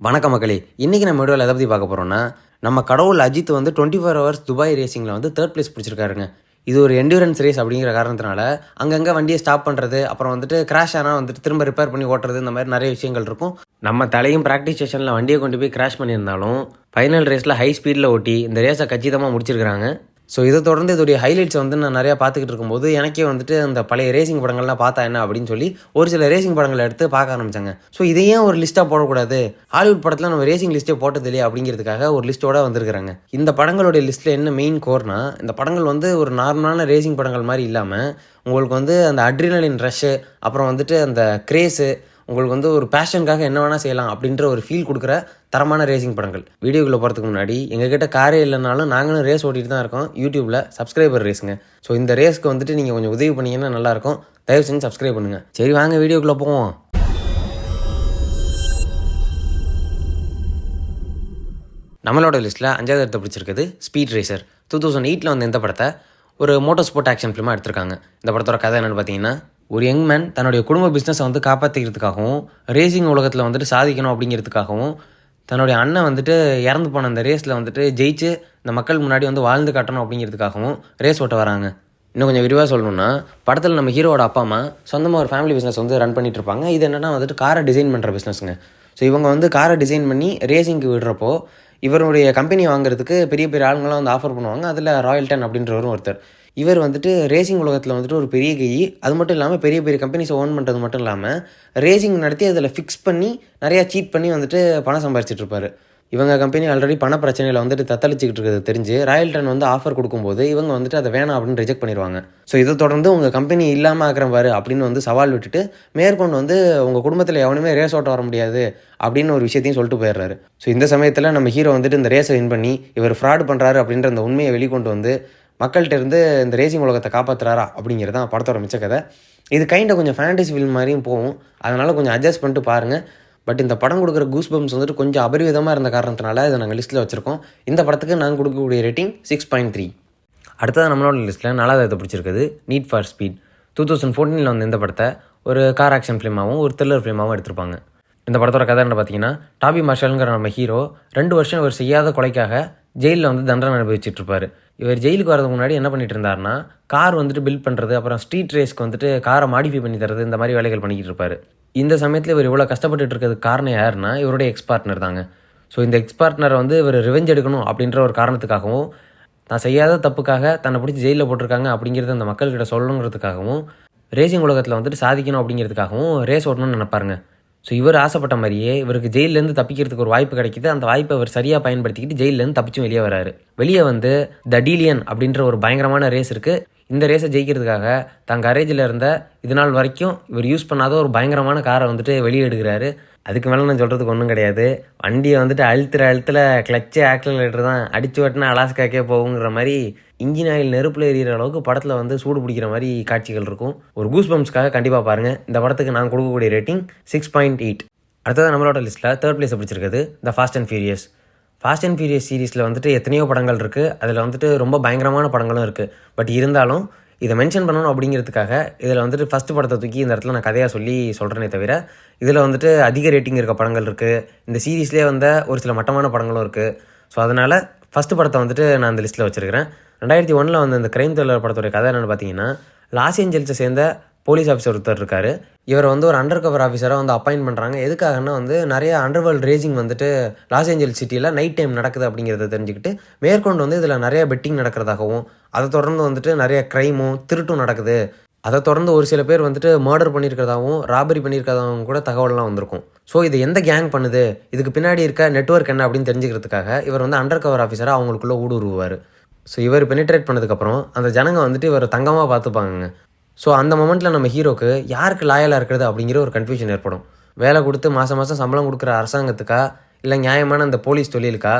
வணக்க மக்களே. இன்றைக்கி நம்ம வீடியோவில் எதை பற்றி பார்க்க போகிறோம்னா நம்ம கடவுள் அஜித் வந்து டுவெண்ட்டி ஃபோர் ஹவர்ஸ் துபாய் ரேசிங்கில் வந்து தேர்ட் பிளேஸ் பிடிச்சிருக்காருங்க. இது ஒரு என்டூரன்ஸ் ரேஸ் அப்படிங்கிற காரணத்தினால அங்கங்கே வண்டியை ஸ்டாப் பண்ணுறது அப்புறம் வந்துட்டு கிராஷ் ஆனால் வந்துட்டு திரும்ப ரிப்பேர் பண்ணி ஓட்டுறது இந்த மாதிரி நிறைய விஷயங்கள் இருக்கும். நம்ம தலையும் ப்ராக்டிஸ் ஸ்டேஷனில் வண்டியை கொண்டு போய் கிராஷ் பண்ணியிருந்தாலும் ஃபைனல் ரேஸில் ஹை ஸ்பீடில் ஓட்டி இந்த ரேஸை கச்சிதமாக முடிச்சிருக்காங்க ஸோ இதை தொடர்ந்து இதோடைய ஹைலைட்ஸ் வந்து நான் நிறையா பார்த்துக்கிட்டு இருக்கும்போது எனக்கே வந்துட்டு அந்த பழைய ரேசிங் படங்கள்லாம் பார்த்தா என்ன அப்படின்னு சொல்லி ஒரு சில ரேசிங் படங்களை எடுத்து பார்க்க ஆரம்பிச்சாங்க. ஸோ இதையே ஒரு லிஸ்ட்டாக போடக்கூடாது? ஹாலிவுட் படத்தில் நம்ம ரேசிங் லிஸ்ட்டே போட்டது இல்லையா அப்படிங்கிறதுக்காக ஒரு லிஸ்ட்டோட வந்திருக்கிறாங்க. இந்த படங்களுடைய லிஸ்ட்டில் என்ன மெயின் கோர்னா இந்த படங்கள் வந்து ஒரு நார்மலான ரேசிங் படங்கள் மாதிரி இல்லாமல் உங்களுக்கு வந்து அந்த அட்ரினலின் ரஷ்ஷு அப்புறம் வந்துட்டு அந்த கிரேஸு உங்களுக்கு வந்து ஒரு பேஷனுக்காக என்ன வேணால் செய்யலாம் அப்படின்ற ஒரு ஃபீல் கொடுக்குற தரமான ரேசிங் படங்கள். வீடியோக்குள்ளே போகிறதுக்கு முன்னாடி எங்ககிட்ட காரே இல்லைனாலும் நாங்களும் ரேஸ் ஓட்டிட்டு தான் இருக்கோம். யூடியூப்பில் சப்ஸ்கிரைபர் ரேஸுங்க ஸோ இந்த ரேஸ்க்கு வந்துட்டு நீங்கள் கொஞ்சம் உதவி பண்ணீங்கன்னா நல்லாயிருக்கும். தயவு செஞ்சு சப்ஸ்கிரைப் பண்ணுங்கள் சரி வாங்க வீடியோக்குள்ளே போவோம். நம்மளோட லிஸ்ட்டில் அஞ்சாவது இடத்த பிடிச்சிருக்குது ஸ்பீட் ரேசர் டூ தௌசண்ட் எயிட்டில் வந்து இந்த படத்தை ஒரு மோட்டோ ஸ்போர்ட் ஆக்ஷன் ஃபிலிமாக எடுத்திருக்காங்க. இந்த படத்தோட கதை என்னென்னு பார்த்தீங்கன்னா ஒரு யங் மேன் தன்னுடைய குடும்ப பிஸ்னஸை வந்து காப்பாற்றிக்கிறதுக்காகவும் ரேசிங் உலகத்தில் வந்துட்டு சாதிக்கணும் அப்படிங்கிறதுக்காகவும் தன்னுடைய அண்ணன் வந்துட்டு இறந்து போன அந்த ரேஸில் வந்துட்டு ஜெயிச்சு இந்த மக்கள் முன்னாடி வந்து வாழ்ந்து காட்டணும் அப்படிங்கிறதுக்காகவும் ரேஸ் ஓட்ட வராங்க. இன்னும் கொஞ்சம் விரிவாக சொல்லணும்னா படத்தில் நம்ம ஹீரோவோட அப்பா அம்மா சொந்தமாக ஒரு ஃபேமிலி பிஸ்னஸ் வந்து ரன் பண்ணிட்டு இருப்பாங்க. இது என்னென்னா வந்துட்டு காரை டிசைன் பண்ணுற பிஸ்னஸ்ங்க ஸோ இவங்க வந்து காரை டிசைன் பண்ணி ரேசிங்க்கு விடுறப்போ இவருடைய கம்பெனி வாங்குறதுக்கு பெரிய பெரிய ஆளுங்களாம் வந்து ஆஃபர் பண்ணுவாங்க. அதில் ராயல் டென் அப்படின்றவரும் ஒருத்தர். இவர் வந்துட்டு ரேசிங் உலகத்தில் வந்துட்டு ஒரு பெரிய கை. அது மட்டும் இல்லாமல் பெரிய பெரிய கம்பெனிஸை ஓன் பண்ணுறது மட்டும் இல்லாமல் ரேசிங் நடத்தி அதில் ஃபிக்ஸ் பண்ணி நிறையா சீட் பண்ணி வந்துட்டு பணம் சம்பாரிச்சிட்டு இருப்பார். இவங்க கம்பெனி ஆல்ரெடி பண பிரச்சனையில் வந்துட்டு தத்தளிச்சுக்கிட்டு இருக்கிறது தெரிஞ்சு ராயல் டன் வந்து ஆஃபர் கொடுக்கும்போது இவங்க வந்துட்டு அதை வேணாம் அப்படின்னு ரிஜெக்ட் பண்ணிடுவாங்க ஸோ இதை தொடர்ந்து உங்கள் கம்பெனி இல்லாமல் ஆக்குறேன் பாரு அப்படின்னு வந்து சவால் விட்டுட்டு மேற்கொண்டு வந்து உங்கள் குடும்பத்தில் எவனுமே ரேஸ் ஓட்ட வர முடியாது அப்படின்னு ஒரு விஷயத்தையும் சொல்லிட்டு போயிடுறாரு. ஸோ இந்த சமயத்தில் நம்ம ஹீரோ வந்துட்டு இந்த ரேஸை வின் பண்ணி இவர் ஃப்ராட் பண்ணுறாரு அப்படின்ற அந்த உண்மையை வெளிக்கொண்டு வந்து மக்கள்கிட்ட இருந்து இந்த ரேசிங் உலகத்தை காப்பாற்றுறாரா அப்படிங்கிறது தான் படத்தோட மிச்ச கதை. இது கைண்டை கொஞ்சம் ஃபேண்டசி ஃபில்ம் மாதிரியும் போகும். அதனால் கொஞ்சம் அட்ஜஸ்ட் பண்ணிட்டு பாருங்கள் பட் இந்த படம் கொடுக்குற கூஸ் பம்ஸ் வந்துட்டு கொஞ்சம் அபரிவிதமாக இருந்த காரணத்தினால இதை நாங்கள் லிஸ்ட்டில் வச்சுருக்கோம். இந்த படத்துக்கு நாங்கள் கொடுக்கக்கூடிய ரேட்டிங் சிக்ஸ் பாயிண்ட் த்ரீ அடுத்தது நம்மளோட லிஸ்ட்டில் நாலாவது இதை பிடிச்சிருக்குது. Need for speed two thousand ஃபோர்டீனில் வந்து இந்த படத்தை ஒரு கார் ஆக்ஷன் ஃபிலிமாகவும் ஒரு த்ரில்லர் ஃபிலிமாகவும் எடுத்திருப்பாங்க. இந்த படத்தோட கதை என்ன பார்த்தீங்கன்னா டாபி மார்ஷல்ங்கிற நம்ம ஹீரோ ரெண்டு வருஷம் ஒரு செய்யாத கொலைக்காக ஜெயிலில் வந்து தண்டனை அனுபவிச்சுட்டு இருப்பாரு. இவர் ஜெயிலுக்கு வரதுக்கு முன்னாடி என்ன பண்ணிட்டு இருந்தாருன்னா கார் வந்துட்டு பில்ட் பண்ணுறது அப்புறம் ஸ்ட்ரீட் ரேஸ்க்கு வந்துட்டு காரை மாடிஃபை பண்ணி தரது இந்த மாதிரி வேலைகள் பண்ணிக்கிட்டு இருப்பார். இந்த சமயத்தில் இவர் இவ்வளோ கஷ்டப்பட்டுட்டு இருக்கிறதுக்கு காரணம் யாருன்னா இவருடைய எக்ஸ் பார்ட்னர் தாங்க. ஸோ இந்த எக்ஸ் பார்ட்னரை வந்து இவர் ரிவெஞ்ச் எடுக்கணும் அப்படின்ற ஒரு காரணத்துக்காகவும் நான் செய்யாத தப்புக்காக தன்னை பிடிச்சி ஜெயிலில் போட்டிருக்காங்க அப்படிங்கிறத அந்த மக்கள்கிட்ட சொல்லணுங்கிறதுக்காகவும் ரேசிங் உலகத்தில் வந்துட்டு சாதிக்கணும் அப்படிங்கிறதுக்காகவும் ரேஸ் ஓட்டணும்னு நினைப்பாருங்க. ஸோ இவர் ஆசைப்பட்ட மாதிரியே இவருக்கு ஜெயிலேருந்து தப்பிக்கிறதுக்கு ஒரு வாய்ப்பு கிடைக்குது. அந்த வாய்ப்பை அவர் சரியாக பயன்படுத்திக்கிட்டு ஜெயிலேருந்து தப்பிச்சும் வெளியே வராரு. வெளியே வந்து த டீலியன் அப்படின்ற ஒரு பயங்கரமான ரேஸ் இருக்குது இந்த ரேஸை ஜெயிக்கிறதுக்காக தன் கரேஜில் இருந்த இது நாள் வரைக்கும் இவர் யூஸ் பண்ணாத ஒரு பயங்கரமான காரை வந்துட்டு வெளியே எடுக்கிறாரு. அதுக்கு மேலே நான் சொல்கிறதுக்கு ஒன்றும் கிடையாது. வண்டியை வந்துட்டு அழுத்துற அழுத்துல கிளச்சு ஆக்சிலேட்டர் தான் அடிச்சு வெட்டினா அலாஸ்காக்கே போகுங்கிற மாதிரி இன்ஜின் ஆயில் நெருப்பில் எரியிற அளவுக்கு படத்தில் வந்து சூடு பிடிக்கிற மாதிரி காட்சிகள் இருக்கும். ஒரு கூஸ் பம்ப்ஸ்க்காக கண்டிப்பாக பாருங்கள் இந்த படத்துக்கு நான் கொடுக்கக்கூடிய ரேட்டிங் சிக்ஸ் பாயிண்ட் எயிட் அடுத்தது நம்மளோட லிஸ்ட்டில் தேர்ட் பிளேஸ் பிடிச்சிருக்குது. The fast and furious fast and furious சீரிஸில் வந்துட்டு எத்தனையோ படங்கள் இருக்குது அதில் வந்துட்டு ரொம்ப பயங்கரமான படங்களும் இருக்குது பட் இருந்தாலும் இதை மென்ஷன் பண்ணணும் அப்படிங்கிறதுக்காக இதில் வந்துட்டு ஃபஸ்ட்டு படத்தை தூக்கி இந்த இடத்துல நான் கதையாக சொல்லி சொல்கிறேனே தவிர இதில் வந்துட்டு அதிக ரேட்டிங் இருக்க படங்கள் இருக்குது இந்த சீரீஸ்லேயே வந்த ஒரு சில மட்டமான படங்களும் இருக்குது ஸோ அதனால் ஃபஸ்ட்டு படத்தை வந்துட்டு நான் அந்த லிஸ்ட்டில் வச்சுருக்கிறேன். ரெண்டாயிரத்தி ஒன்றில் வந்த இந்த கிரைம் த்ரில்லர் படத்துடைய கதை என்னென்னு பார்த்தீங்கன்னா லாஸ் ஏஞ்சல்ஸை சேர்ந்த போலீஸ் ஆஃபீஸர் ஒருத்தர் இருக்கார். இவர் வந்து ஒரு அண்டர் கவர் ஆஃபீஸராக வந்து அப்பாயின் பண்ணுறாங்க எதுக்காகன்னா வந்து நிறைய அண்டர்வேர்ல்டு ரேசிங் வந்துட்டு லாஸ் ஏஞ்சல் சிட்டியில் நைட் டைம் நடக்குது அப்படிங்கிறத தெரிஞ்சுக்கிட்டு மேற்கொண்டு வந்து இதில் நிறைய பெட்டிங் நடக்கிறதாகவும் அதை தொடர்ந்து வந்துட்டு நிறைய க்ரைமும் திருட்டும் நடக்குது. அதை தொடர்ந்து ஒரு சில பேர் வந்துட்டு மர்டர் பண்ணியிருக்கிறதாகவும் ராபரி பண்ணியிருக்கிறதாகவும் கூட தகவல்லாம் வந்திருக்கும். ஸோ இது எந்த கேங் பண்ணுது? இதுக்கு பின்னாடி இருக்க நெட்ஒர்க் என்ன அப்படின்னு தெரிஞ்சுக்கிறதுக்காக இவர் வந்து அண்டர் கவர் ஆஃபீஸராக அவங்களுக்குள்ளே ஊடுருவார் ஸோ இவர் பெனிட்ரேட் பண்ணதுக்கப்புறம் அந்த ஜனங்க வந்துட்டு இவர் தங்கமாக பார்த்துப்பாங்க ஸோ அந்த மொமெண்ட்டில் நம்ம ஹீரோக்கு யாருக்கு லாயலாக இருக்கிறது அப்படிங்கிற ஒரு கன்ஃபியூஷன் ஏற்படும். வேலை கொடுத்து மாதம் மாதம் சம்பளம் கொடுக்குற அரசாங்கத்துக்கா இல்லை நியாயமான அந்த போலீஸ் தொழிலுக்கா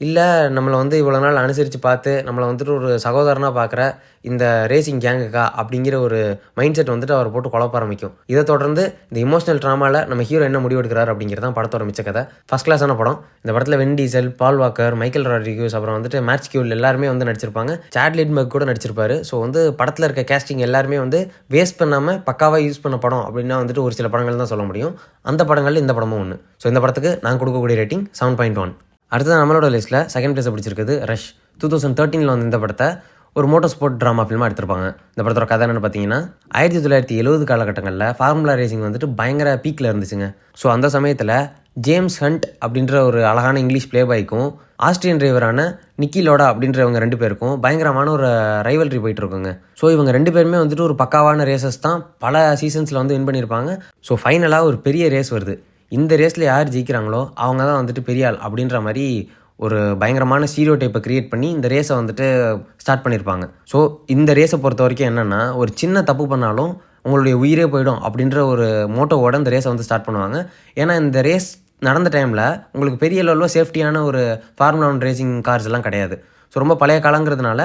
இல்லை நம்மளை வந்து இவ்வளோ நாள் அனுசரித்து பார்த்து நம்மளை வந்துட்டு ஒரு சகோதரனாக பார்க்குற இந்த ரேசிங் கேங்குக்கா அப்படிங்கிற ஒரு மைண்ட் செட் வந்துட்டு அவர் போட்டு குழப்ப ஆரம்பிக்கும். இதை தொடர்ந்து இந்த இமோஷனல் ட்ராமாவில் நம்ம ஹீரோ என்ன முடிவு எடுக்கிறார் அப்படிங்கிறது தான் படத்தோட மிச்ச கதை. ஃபஸ்ட் கிளாஸான படம். இந்த படத்தில் Vin Diesel Paul Walker Michael Rodriguez அப்புறம் வந்துட்டு மேட்ச் கியூல் எல்லாருமே வந்து நடிச்சிருப்பாங்க. சாட்லிட் மக் கூட நடிச்சிருப்பாரு. ஸோ வந்து படத்தில் இருக்க கேஸ்டிங் எல்லாருமே வந்து வேஸ்ட் பண்ணாமல் பக்காவாக யூஸ் பண்ண படம் அப்படின்னா வந்துட்டு ஒரு சில படங்கள் தான் சொல்ல முடியும். அந்த படங்களில் இந்த படமும் ஒன்று ஸோ இந்த படத்துக்கு நான் கொடுக்கக்கூடிய ரேட்டிங் செவன் பாயிண்ட் ஒன் அடுத்தது நம்மளோட லிஸ்ட்டில் செகண்ட் பிளேஸ் பிடிச்சிருக்குது ரஷ் டூ தௌசண்ட் தேர்ட்டீனில் வந்து இந்த படத்தை ஒரு மோட்டர் ஸ்போர்ட் ட்ராமா ஃபில்மாக எடுத்திருப்பாங்க. இந்த படத்தோட கதை என்னென்னு பார்த்தீங்கன்னா ஆயிரத்தி தொள்ளாயிரத்தி எழுபது காலகட்டங்களில் ஃபார்முலா ரேசிங் வந்துட்டு பயங்கர பீக்கில் இருந்துச்சுங்க. ஸோ அந்த சமயத்தில் ஜேம்ஸ் ஹண்ட் அப்படின்ற ஒரு அழகான இங்கிலீஷ் ப்ளே பாய்க்கும் ஆஸ்திரியன் டிரைவரான நிக்கி லோடா அப்படின்றவங்க ரெண்டு பேருக்கும் பயங்கரமான ஒரு ரைவல்ரி போயிட்டு இருக்குங்க. ஸோ இவங்க ரெண்டு பேருமே வந்துட்டு ஒரு பக்காவான ரேசஸ் தான் பல சீசன்ஸில் வந்து வின் பண்ணியிருப்பாங்க. ஸோ ஃபைனலாக ஒரு பெரிய ரேஸ் வருது. இந்த ரேஸில் யார் ஜெயிக்கிறாங்களோ அவங்க தான் வந்துட்டு பெரிய ஆள் அப்படின்ற மாதிரி ஒரு பயங்கரமான ஸ்டீரியோ டைப்பை க்ரியேட் பண்ணி இந்த ரேஸை வந்துட்டு ஸ்டார்ட் பண்ணியிருப்பாங்க ஸோ இந்த ரேஸை பொறுத்த வரைக்கும் என்னென்னா ஒரு சின்ன தப்பு பண்ணாலும் உங்களுடைய உயிரே போயிடும் அப்படின்ற ஒரு மோட்டோவோட இந்த ரேஸை வந்து ஸ்டார்ட் பண்ணுவாங்க. ஏன்னா இந்த ரேஸ் நடந்த டைமில் உங்களுக்கு பெரிய லெவலில் சேஃப்டியான ஒரு ஃபார்முலா ஒன் ரேசிங் கார்ஸ் எல்லாம் கிடையாது. ஸோ ரொம்ப பழைய காலங்கிறதுனால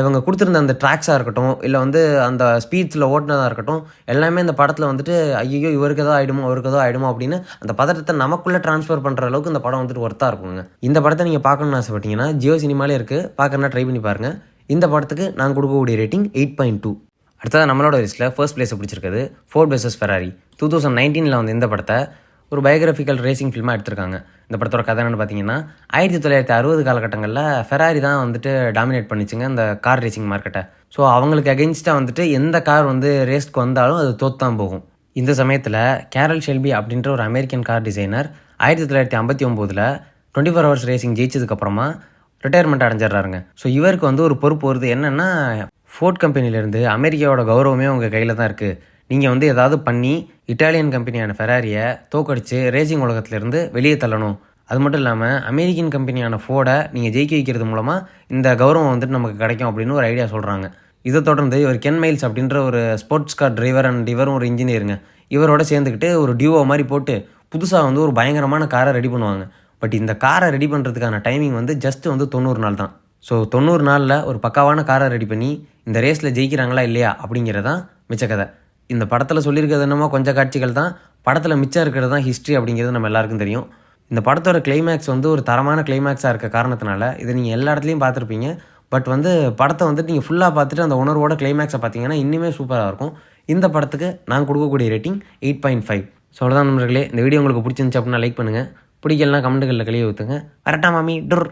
இவங்க கொடுத்துருந்த அந்த ட்ராக்ஸாக இருக்கட்டும் இல்லை வந்து அந்த ஸ்பீட்ஸில் ஓட்டினதாக இருக்கட்டும் எல்லாமே இந்த படத்தில் வந்துட்டு ஐயோ இவருக்கு ஏதோ ஆகிடுமோ அவருக்கு ஏதோ ஆகிடுமோ அப்படின்னு அந்த பதட்டத்தை நமக்குள்ளே ட்ரான்ஸ்ஃபர் பண்ணுற அளவுக்கு இந்த படம் வந்துட்டு ஒர்த்தாக இருக்குங்க. இந்த படத்தை நீங்கள் பார்க்கணும்னு ஆசைப்பட்டீங்கன்னா ஜியோ சினிமாலே இருக்குது பார்க்கணுன்னா ட்ரை பண்ணி பாருங்கள் இந்த படத்துக்கு நான் கொடுக்கக்கூடிய ரேட்டிங் எயிட் பாயிண்ட் டூ அடுத்ததாக நம்மளோட லிஸ்ட்டில் ஃபர்ஸ்ட் பிளேஸை பிடிச்சிருக்குது Ford versus Ferrari two thousand நைன்டீனில் வந்து இந்த படத்தை ஒரு பயோகிராஃபிக்கல் ரேசிங் ஃபில்மாக எடுத்திருக்காங்க. இந்த படத்தோட கதை என்னென்னு பார்த்தீங்கன்னா ஆயிரத்தி தொள்ளாயிரத்தி அறுபது காலகட்டங்களில் ஃபெராரி தான் வந்துட்டு டாமினேட் பண்ணிச்சுங்க இந்த கார் ரேசிங் மார்க்கெட்டை ஸோ அவங்களுக்கு அகெயின்ஸ்டாக வந்துட்டு எந்த கார் வந்து ரேஸ்க்கு வந்தாலும் அது தோத்தான் போகும். இந்த சமயத்தில் கேரல் ஷெல்பி அப்படின்ற ஒரு அமெரிக்கன் கார் டிசைனர் ஆயிரத்தி தொள்ளாயிரத்தி ஐம்பத்தி ஒம்போதில் டுவெண்ட்டி ஃபோர் ஹவர்ஸ் ரேசிங் ஜெயிச்சதுக்கப்புறமா ரிட்டையர்மெண்ட் அடைஞ்சிடுறாருங்க. ஸோ இவருக்கு வந்து ஒரு பொறுப்பு வருது. என்னென்னா ஃபோர்ட் கம்பெனிலேருந்து அமெரிக்காவோட கௌரவமே உங்கள் கையில் தான் இருக்குது நீங்கள் வந்து ஏதாவது பண்ணி இட்டாலியன் கம்பெனியான ஃபெராரியை தோக்கடித்து ரேசிங் உலகத்திலேருந்து வெளியே தள்ளணும். அது மட்டும் இல்லாமல் அமெரிக்கன் கம்பெனியான ஃபோர்டை நீங்கள் ஜெயிக்க வைக்கிறது மூலமாக இந்த கௌரவம் வந்துட்டு நமக்கு கிடைக்கும் அப்படின்னு ஒரு ஐடியா சொல்கிறாங்க இதை தொடர்ந்து இவர் கென் மைல்ஸ் அப்படின்ற ஒரு ஸ்போர்ட்ஸ் கார் டிரைவர் அண்ட் இவரும் ஒரு இன்ஜினியருங்க இவரோட சேர்ந்துக்கிட்டு ஒரு டியூவோ மாதிரி போட்டு புதுசாக வந்து ஒரு பயங்கரமான காரை ரெடி பண்ணுவாங்க. பட் இந்த காரை ரெடி பண்ணுறதுக்கான டைமிங் வந்து ஜஸ்ட் வந்து தொண்ணூறு நாள் தான். ஸோ தொண்ணூறு நாளில் ஒரு பக்காவான காரை ரெடி பண்ணி இந்த ரேஸில் ஜெயிக்கிறாங்களா இல்லையா அப்படிங்கிறதான் மிச்ச கதை. இந்த படத்தில் சொல்லியிருக்கிறது என்னமோ கொஞ்சம் காட்சிகள் தான். படத்தில் மிச்சம் இருக்கிறது தான் ஹிஸ்ட்ரி அப்படிங்கிறது நம்ம எல்லாருக்கும் தெரியும். இந்த படத்தோட கிளைமேக்ஸ் வந்து ஒரு தரமான கிளைமேக்ஸாக இருக்க காரணத்தினால இதை நீங்கள் எல்லா இடத்துலையும் பார்த்துருப்பீங்க. பட் வந்து படத்தை வந்துட்டு நீங்கள் ஃபுல்லாக பார்த்துட்டு அந்த உணர்வோட கிளைமேக்ஸை பார்த்தீங்கன்னா இன்னுமே சூப்பராக இருக்கும். இந்த படத்துக்கு நான் கொடுக்கக்கூடிய rating eight point five so அவ்வளோதான் நண்பர்களே. இந்த வீடியோ உங்களுக்கு பிடிச்சிருந்துச்சு அப்படின்னா லைக் பண்ணுங்கள் பிடிக்கலனா கமெண்ட்டுகளில் கழிய ஊற்றுங்க வரட்டா மாமி. டுர்.